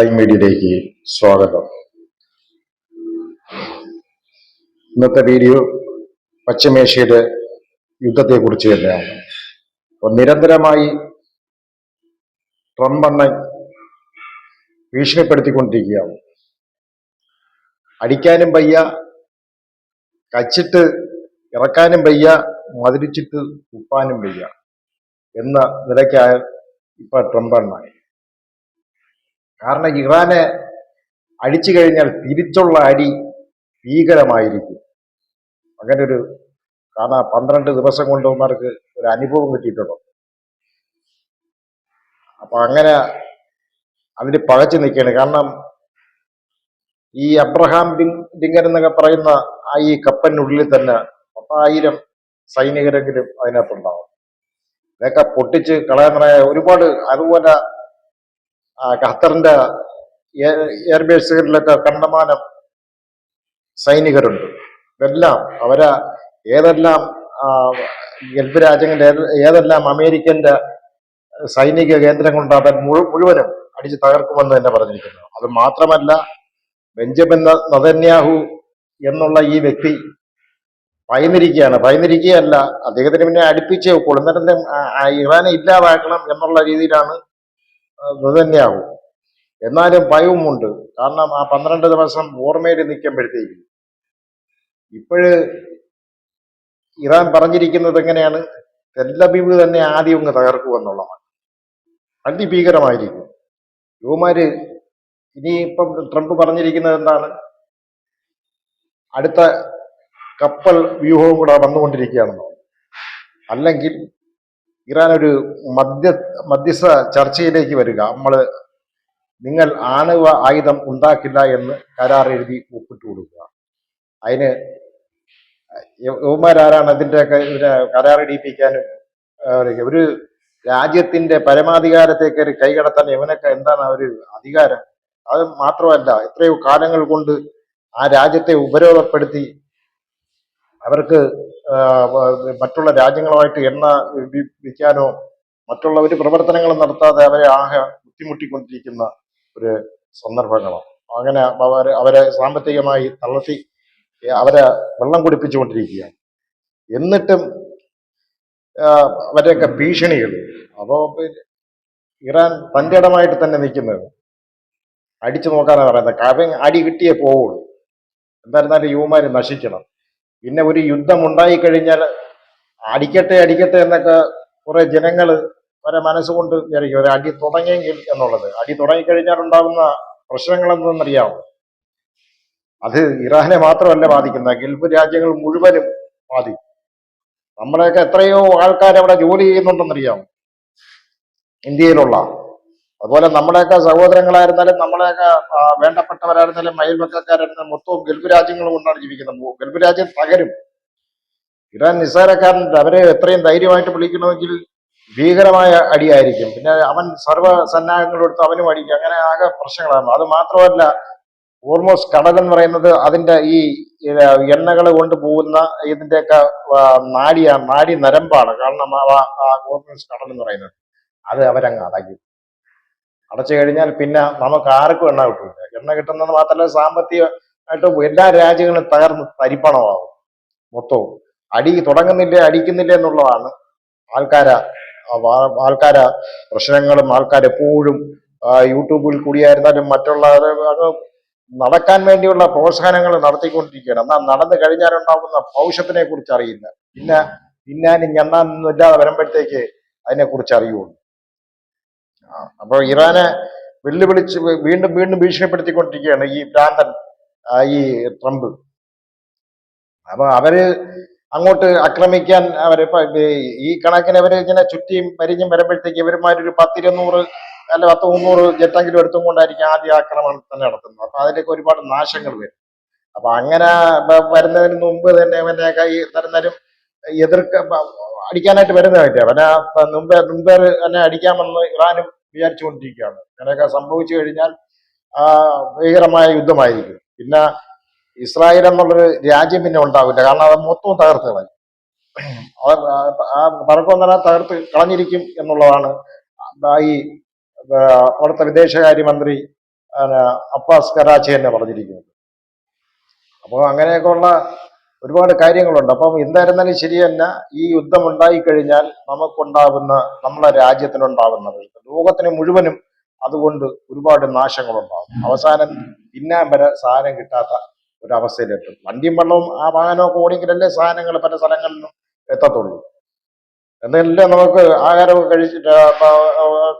Time മീഡിയയിലേക്ക് സ്വാഗതം. ഇന്നത്തെ വീഡിയോ പശ്ചിമേഷ്യയുടെ യുദ്ധത്തെക്കുറിച്ച് തന്നെയാണ്. അപ്പോൾ നിരന്തരമായി ട്രംപ് അണ്ണൻ ഭീഷണിപ്പെടുത്തിക്കൊണ്ടിരിക്കുകയാണ്. അടിക്കാനും വയ്യ കച്ചിട്ട് ഇറക്കാനും വയ്യ മതിരിച്ചിട്ട് ഉപ്പാനും വയ്യ എന്ന നിലയ്ക്കായ ഇപ്പൊ ട്രംപ് അണ്ണായി കാരണം ഇറാനെ അടിച്ചു കഴിഞ്ഞാൽ തിരിച്ചുള്ള അടി ഭീകരമായിരിക്കും. അങ്ങനെ ഒരു കാരണം പന്ത്രണ്ട് ദിവസം കൊണ്ട് ഒരു അനുഭവം കിട്ടിയിട്ടുണ്ടോ? അപ്പൊ അങ്ങനെ അതിന് പകച്ചു നിൽക്കുകയാണ്. കാരണം ഈ അബ്രഹാം ലിങ്കൻ എന്നൊക്കെ പറയുന്ന ആ ഈ കപ്പലിനുള്ളിൽ തന്നെ പത്തായിരം സൈനികരെങ്കിലും അതിനകത്തുണ്ടാവും. ഇതൊക്കെ പൊട്ടിച്ച് കളയാൻ ഒരുപാട് അതുപോലെ ഖത്തറിന്റെ എയർ- എയർബേസുകളിലൊക്കെ കണ്ടമാനം സൈനികരുണ്ട്. ഇതെല്ലാം അവരെ ഏതെല്ലാം ഗൾഫ് രാജ്യങ്ങളുടെ ഏതെല്ലാം അമേരിക്കന്റെ സൈനിക കേന്ദ്രങ്ങളുണ്ട് അത് മുഴുവനും അടിച്ച് തകർക്കുമെന്ന് തന്നെ പറഞ്ഞിരിക്കുന്നു. അത് മാത്രമല്ല ബെഞ്ചമിൻ നദന്യാഹു എന്നുള്ള ഈ വ്യക്തി ഭയന്നിരിക്കുകയാണ്. ഭയന്നിരിക്കുകയല്ല അദ്ദേഹത്തിന് പിന്നെ അടുപ്പിച്ചേ വെക്കുള്ളൂ ഇറാനെ ഇല്ലാതാക്കണം എന്നുള്ള രീതിയിലാണ് നതന്യാഹു എന്നാലും ഭയവുമുണ്ട് കാരണം ആ പന്ത്രണ്ട് ദിവസം ഓർമ്മയിൽ നിൽക്കുമ്പോഴത്തേക്ക് ഇപ്പോഴ് ഇറാൻ പറഞ്ഞിരിക്കുന്നത് എങ്ങനെയാണ്? തെല്ലബീബ് തന്നെ ആദ്യം അങ്ങ് തകർക്കുമെന്നുള്ളതാണ് അതിഭീകരമായിരിക്കും യുവമാര് ഇനിയിപ്പം ട്രംപ് പറഞ്ഞിരിക്കുന്നത് എന്താണ്? അടുത്ത കപ്പൽ വ്യൂഹവും കൂടെ വന്നുകൊണ്ടിരിക്കുകയാണെന്നോ അല്ലെങ്കിൽ ഇറാൻ ഒരു മധ്യ മധ്യസ്ഥ ചർച്ചയിലേക്ക് വരിക. നമ്മൾ നിങ്ങൾ ആണവ ആയുധം ഉണ്ടാക്കില്ല എന്ന് കരാർ എഴുതി ഒപ്പിട്ട് കൊടുക്കുക. അതിന് യുവമാരാരാണ് അതിന്റെ കരാർ എഴുതിപ്പിക്കാനും ഒരു രാജ്യത്തിന്റെ പരമാധികാരത്തേക്ക് ഒരു കൈകടത്താൻ ഇവനൊക്കെ എന്താണ് ഒരു അധികാരം? അത് മാത്രമല്ല എത്രയോ കാലങ്ങൾ കൊണ്ട് ആ രാജ്യത്തെ ഉപരോധപ്പെടുത്തി അവർക്ക് മറ്റുള്ള രാജ്യങ്ങളുമായിട്ട് എണ്ണ വിൽക്കാനോ മറ്റുള്ള ഒരു പ്രവർത്തനങ്ങൾ നടത്താതെ അവരെ ആകെ ബുദ്ധിമുട്ടിക്കൊണ്ടിരിക്കുന്ന ഒരു സന്ദർഭങ്ങളാണ്. അങ്ങനെ അവരെ അവരെ സാമ്പത്തികമായി തളർത്തി അവരെ വെള്ളം കുടിപ്പിച്ചുകൊണ്ടിരിക്കുകയാണ്. എന്നിട്ടും അവരെയൊക്കെ ഭീഷണികൾ അപ്പോ ഇറാൻ തന്റെ ഇടമായിട്ട് തന്നെ നിൽക്കുന്നത്. അടിച്ചു നോക്കാനാണ് പറയുന്നത്. കാരണം അടി കിട്ടിയേ പോവുള്ളൂ. എന്തായിരുന്നാലും യുവമാര് നശിക്കണം. പിന്നെ ഒരു യുദ്ധം ഉണ്ടായിക്കഴിഞ്ഞാൽ അടിക്കട്ടെ അടിക്കട്ടെ എന്നൊക്കെ കുറെ ജനങ്ങൾ വരെ മനസ്സുകൊണ്ട് വിചാരിക്കും. ഒരു അടി തുടങ്ങിയെങ്കിൽ എന്നുള്ളത്. അടി തുടങ്ങിക്കഴിഞ്ഞാൽ ഉണ്ടാകുന്ന പ്രശ്നങ്ങൾ എന്തെന്നറിയാമോ അത് ഇറാനെ മാത്രമല്ല ബാധിക്കുന്ന ഗൾഫ് രാജ്യങ്ങൾ മുഴുവനും ബാധിക്കും. നമ്മളെയൊക്കെ എത്രയോ ആൾക്കാർ അവിടെ ജോലി ചെയ്യുന്നുണ്ടെന്നറിയാമോ ഇന്ത്യയിലുള്ള അതുപോലെ നമ്മുടെയൊക്കെ സഹോദരങ്ങളായിരുന്നാലും നമ്മളെയൊക്കെ വേണ്ടപ്പെട്ടവരായിരുന്നാലും അയൽവക്കക്കാരായിരുന്നാലും മൊത്തവും ഗൾഫ് രാജ്യങ്ങൾ കൊണ്ടാണ് ജീവിക്കുന്നത്. ഗൾഫ് രാജ്യം തകരും. ഇറാൻ നിസ്സാരക്കാരൻ അവരെ എത്രയും ധൈര്യമായിട്ട് വിളിക്കണമെങ്കിൽ ഭീകരമായ അടിയായിരിക്കും. പിന്നെ അവൻ സർവ സന്നാഹങ്ങളെടുത്ത് അവനും അടിക്കും. അങ്ങനെ ആകെ പ്രശ്നങ്ങളാണ്. അത് മാത്രമല്ല ഓൾമോസ്റ്റ് കടൽ എന്ന് പറയുന്നത് അതിന്റെ ഈ എണ്ണകൾ കൊണ്ടുപോകുന്ന ഇതിന്റെയൊക്കെ നാടിയാണ് നാടി നരമ്പാണ് കാരണം ആ ഓൾമോസ്റ്റ് കടൽ എന്ന് പറയുന്നത്. അത് അവരങ്ങ് അടയ്ക്കും. അടച്ചു കഴിഞ്ഞാൽ പിന്നെ നമുക്ക് ആർക്കും എണ്ണ കിട്ടില്ല എണ്ണ കിട്ടുന്നത് മാത്രമല്ല സാമ്പത്തികമായിട്ട് എല്ലാ രാജ്യങ്ങളും തകർന്ന് തരിപ്പണമാവും മൊത്തവും. അടി തുടങ്ങുന്നില്ല അടിക്കുന്നില്ല എന്നുള്ളതാണ് ആൾക്കാരെ ആൾക്കാരെ പ്രശ്നങ്ങളും ആൾക്കാർ എപ്പോഴും യൂട്യൂബിൽ കൂടിയായിരുന്നാലും മറ്റുള്ള അത് നടക്കാൻ വേണ്ടിയുള്ള പ്രോത്സാഹനങ്ങൾ നടത്തിക്കൊണ്ടിരിക്കുകയാണ്. എന്നാൽ നടന്നു കഴിഞ്ഞാലുണ്ടാകുന്ന ഭവിഷ്യത്തിനെ കുറിച്ച് അറിയില്ല. പിന്നെ പിന്നാനും ഞണ്ണാനൊന്നും ഇല്ലാതെ വരുമ്പോഴത്തേക്ക് അതിനെ കുറിച്ച് അറിയുള്ളൂ. ആ, അപ്പൊ ഇറാനെ വെല്ലുവിളിച്ച് വീണ്ടും വീണ്ടും ഭീഷണിപ്പെടുത്തിക്കൊണ്ടിരിക്കുകയാണ് ഈ ഭ്രാന്തൻ ഈ ട്രംപ്. അപ്പൊ അവർ അങ്ങോട്ട് ആക്രമിക്കാൻ അവർ ഈ- കണക്കിന് അവർ ഇങ്ങനെ ചുറ്റിയും പരിഞ്ഞും വരുമ്പോഴത്തേക്ക് ഇവരുമാരൊരു പത്തിരുന്നൂറ് അല്ല പത്ത് മുന്നൂറ് ജെറ്റെങ്കിലും എടുത്തും കൊണ്ടായിരിക്കും ആദ്യ ആക്രമണം തന്നെ നടത്തുന്നത്. അപ്പൊ അതിലേക്ക് ഒരുപാട് നാശങ്ങൾ വരും. അപ്പൊ അങ്ങനെ വരുന്നതിന് മുമ്പ് തന്നെ അവനെ കൈ തരുന്നരും എതിർക്ക അടിക്കാനായിട്ട് വരുന്നതായിട്ട് അവനെ മുമ്പേ മുമ്പേ തന്നെ അടിക്കാമെന്ന് ഇറാനും വിചാരിച്ചുകൊണ്ടിരിക്കുകയാണ്. അങ്ങനെയൊക്കെ സംഭവിച്ചു കഴിഞ്ഞാൽ ഭീകരമായ യുദ്ധമായിരിക്കും. പിന്നെ ഇസ്രായേൽ എന്നുള്ളൊരു രാജ്യം പിന്നെ ഉണ്ടാവില്ല. കാരണം അത് മൊത്തവും തകർത്ത് കളഞ്ഞു. അവർ ആ- പറക്കൊന്നന തകർത്ത് കളഞ്ഞിരിക്കും എന്നുള്ളതാണ് ഈ അവിടുത്തെ വിദേശകാര്യമന്ത്രി അപ്പാസ് കറാച്ചി തന്നെ പറഞ്ഞിരിക്കുന്നത്. അപ്പോൾ അങ്ങനെയൊക്കെയുള്ള ഒരുപാട് കാര്യങ്ങളുണ്ട്. അപ്പം എന്തായിരുന്നാലും ശരി തന്നെ ഈ യുദ്ധം ഉണ്ടായിക്കഴിഞ്ഞാൽ നമുക്കുണ്ടാകുന്ന നമ്മളെ രാജ്യത്തിനുണ്ടാകുന്നത്. ലോകത്തിന് മുഴുവനും അതുകൊണ്ട് ഒരുപാട് നാശങ്ങളുണ്ടാകും. അവസാനം തിന്നാൻ വരെ സാധനം കിട്ടാത്ത ഒരവസ്ഥയിലെത്തും. വണ്ടിയും വെള്ളവും ആ വാഹനമൊക്കെ ഓടിയെങ്കിലല്ലേ സാധനങ്ങൾ പല സ്ഥലങ്ങളിലും എത്തത്തുള്ളൂ. എന്നെല്ലാം നമുക്ക് ആഹാരമൊക്കെ കഴിച്ചിട്ട്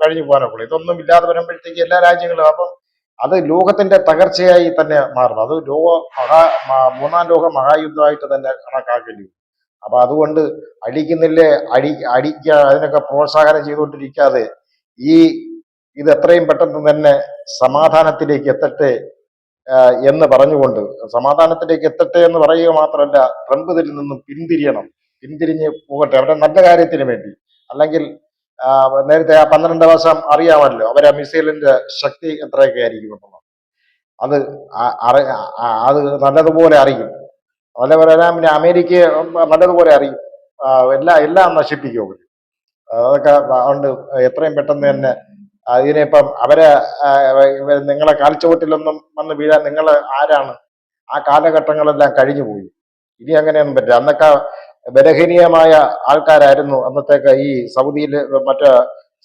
കഴിഞ്ഞു പോകാനൊക്കെ ഇതൊന്നും ഇല്ലാതെ വരുമ്പോഴത്തേക്ക് എല്ലാ രാജ്യങ്ങളും അപ്പം അത് ലോകത്തിന്റെ തകർച്ചയായി തന്നെ മാറുന്നു. അത് ലോക മഹാ മൂന്നാം ലോക മഹായുദ്ധമായിട്ട് തന്നെ കണക്കാക്കേണ്ടി വരും. അപ്പൊ അതുകൊണ്ട് അടിക്കുന്നില്ലേ അടി അടിക്കുക അതിനൊക്കെ പ്രോത്സാഹനം ചെയ്തുകൊണ്ടിരിക്കാതെ ഈ ഇത് എത്രയും പെട്ടെന്ന് തന്നെ സമാധാനത്തിലേക്ക് എത്തട്ടെ എന്ന് പറഞ്ഞുകൊണ്ട് സമാധാനത്തിലേക്ക് എത്തട്ടെ എന്ന് പറയുക മാത്രമല്ല ട്രംപ് ഇതിൽ നിന്നും പിന്തിരിയണം. പിന്തിരിഞ്ഞ് പോകട്ടെ. അവരുടെ നല്ല കാര്യത്തിന് വേണ്ടി. അല്ലെങ്കിൽ നേരത്തെ ആ പന്ത്രണ്ട് വർഷം അറിയാമല്ലോ. അവർ ആ മിസൈലിന്റെ ശക്തി എത്രയൊക്കെ ആയിരിക്കും അത് അത് നല്ലതുപോലെ അറിയും. അതേപോലെ തന്നെ പിന്നെ അമേരിക്കയെ നല്ലതുപോലെ അറിയും. എല്ലാ എല്ലാം നശിപ്പിക്കും അവർ അതൊക്കെ ഉണ്ട്. എത്രയും പെട്ടെന്ന് തന്നെ ഇതിനിപ്പം അവരെ നിങ്ങളെ കാൽച്ചുവട്ടിലൊന്നും വന്ന് വീഴാൻ നിങ്ങൾ ആരാണ്? ആ കാലഘട്ടങ്ങളെല്ലാം കഴിഞ്ഞു പോയി ഇനി അങ്ങനെയൊന്നും പറ്റില്ല. അന്നൊക്കെ ബലഹീനീയമായ ആൾക്കാരായിരുന്നു അന്നത്തേക്ക് ഈ സൗദിയിൽ മറ്റേ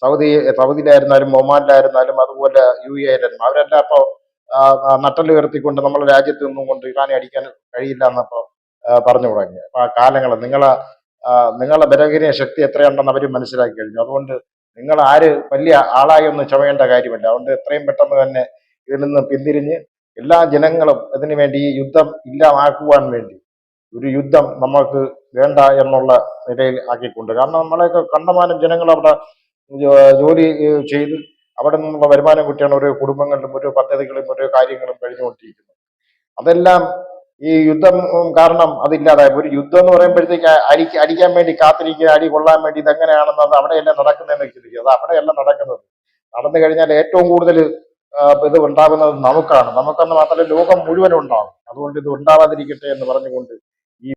സൗദി സൗദിയിലായിരുന്നാലും ഒമാനിലായിരുന്നാലും അതുപോലെ യു എ ആയിരുന്നു അവരെല്ലാം അപ്പോൾ നട്ടൽ ഉയർത്തിക്കൊണ്ട് നമ്മുടെ രാജ്യത്ത് നിന്നും കൊണ്ട് ഇറാനെ അടിക്കാൻ കഴിയില്ല എന്നപ്പോ ആ, പറഞ്ഞു തുടങ്ങി. അപ്പൊ ആ കാലങ്ങൾ നിങ്ങളെ നിങ്ങളെ ബലഹീന ശക്തി എത്രയുണ്ടെന്ന് അവർ മനസ്സിലാക്കി കഴിഞ്ഞു. അതുകൊണ്ട് നിങ്ങൾ ആര് വലിയ ആളായി ഒന്നും ചുമയേണ്ട കാര്യമില്ല. അതുകൊണ്ട് എത്രയും പെട്ടെന്ന് തന്നെ ഇതിൽ നിന്ന് പിന്തിരിഞ്ഞ് എല്ലാ ജനങ്ങളും ഇതിനു വേണ്ടി ഈ യുദ്ധം ഇല്ലാതാക്കുവാൻ വേണ്ടി ഒരു യുദ്ധം നമ്മൾക്ക് വേണ്ട എന്നുള്ള നിലയിൽ ആക്കിക്കൊണ്ട്. കാരണം നമ്മളെയൊക്കെ കണ്ടമാനം ജനങ്ങൾ അവിടെ ജോലി ചെയ്ത് അവിടെ നിന്നുള്ള വരുമാനം കിട്ടിയാണ് ഓരോ കുടുംബങ്ങളിലും ഓരോ പദ്ധതികളും ഓരോ കാര്യങ്ങളും കഴിഞ്ഞുകൊണ്ടിരിക്കുന്നത്. അതെല്ലാം ഈ യുദ്ധം കാരണം അതില്ലാതായി. ഒരു യുദ്ധം എന്ന് പറയുമ്പോഴത്തേക്ക് അരി അടിക്കാൻ വേണ്ടി കാത്തിരിക്കുക അടി കൊള്ളാൻ വേണ്ടി ഇതെങ്ങനെയാണെന്ന് അത് അവിടെയല്ല നടക്കുന്നതെന്ന് ചിന്തിക്കുക അത് അവിടെയല്ല നടക്കുന്നത്. നടന്നു കഴിഞ്ഞാൽ ഏറ്റവും കൂടുതൽ ഇത് ഉണ്ടാകുന്നത് നമുക്കാണ്. നമുക്കെന്ന് മാത്രമല്ല ലോകം മുഴുവനും ഉണ്ടാകും. അതുകൊണ്ട് ഇത് ഉണ്ടാവാതിരിക്കട്ടെ എന്ന് പറഞ്ഞുകൊണ്ട്